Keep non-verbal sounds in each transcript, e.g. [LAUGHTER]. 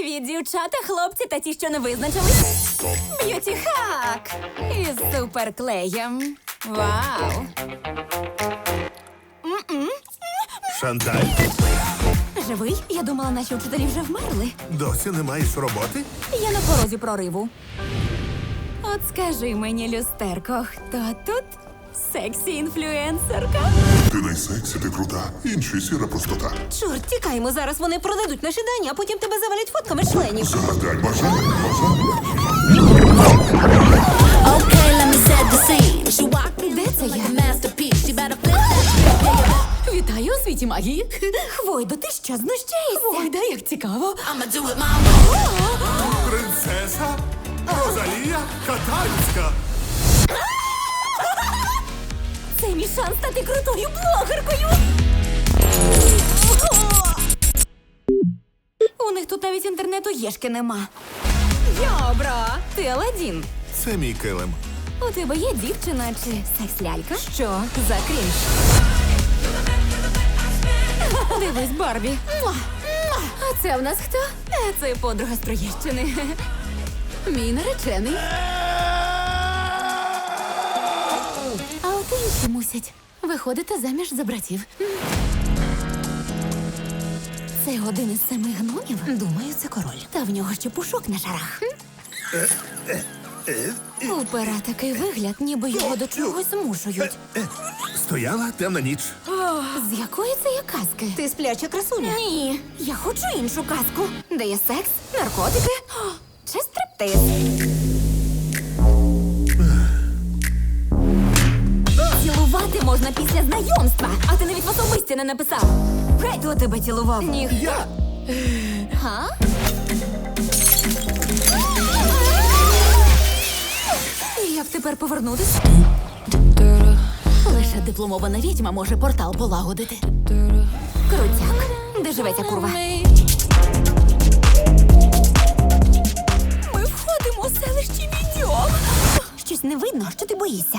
Привіт, дівчата, хлопці та ті, що не визначились. Б'юті хак із суперклеєм. Вау! Шанталь, Живий? Я думала, наші вчителі вже вмерли. досі не маєш роботи? Я на порозі прориву. От скажи мені, люстерко, хто тут? Сексі інфлюенсерка? Ти найсексі, ти крута, інші сіра простота. Чорт, тікаймо, зараз вони продадуть наші дані, а потім тебе завалять фотками членів. Загадай бажання, бажання. Okay, let me set the scene. She walked in Де це я? Вітаю у світі магії. Хвойдо, ти що знущаєшся? Хвойда, як цікаво. I'ma do it my way. Принцеса Розалія Катальська. Мій шанс стати крутою блогеркою. У них тут навіть інтернету єшки нема. Йобра, ти Аладдін. Це мій килим. У тебе є дівчина чи секс-лялька? Що за крінж? Дивись, Барбі. Муа! Муа! А це в нас хто? Е, Це подруга з Троєщини. Мій наречений. Мусять виходити заміж за братів. Це один із семи гномів? Думаю, це король. Та в нього ще пушок на шарах. У пера такий вигляд, ніби його до чогось змушують. Стояла темна ніч. З якої це є казки? Ти спляча красуня? Ні, я хочу іншу казку, де є секс, наркотики [GASPS] чи стриптиз. Цілувати після знайомства, а ти навіть в особисті не написав. Хто тебе цілував? Ніхто. Я Га? Як тепер повернутися? Лише дипломована відьма може портал полагодити. Крутяк. Де живе ця курва? Ми входимо у селище Відьом. Щось не видно, що ти боїшся.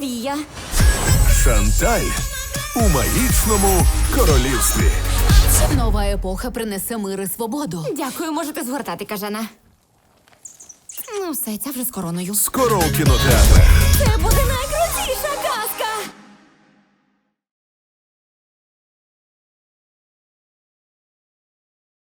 Тепер я наче принцеса повія. Шанталь у магічному королівстві. Нова епоха принесе мир і свободу. Дякую, можете згортати, кажана. Ну, все, ця вже з короною. Скоро у кінотеатрах. Це буде найкрутіша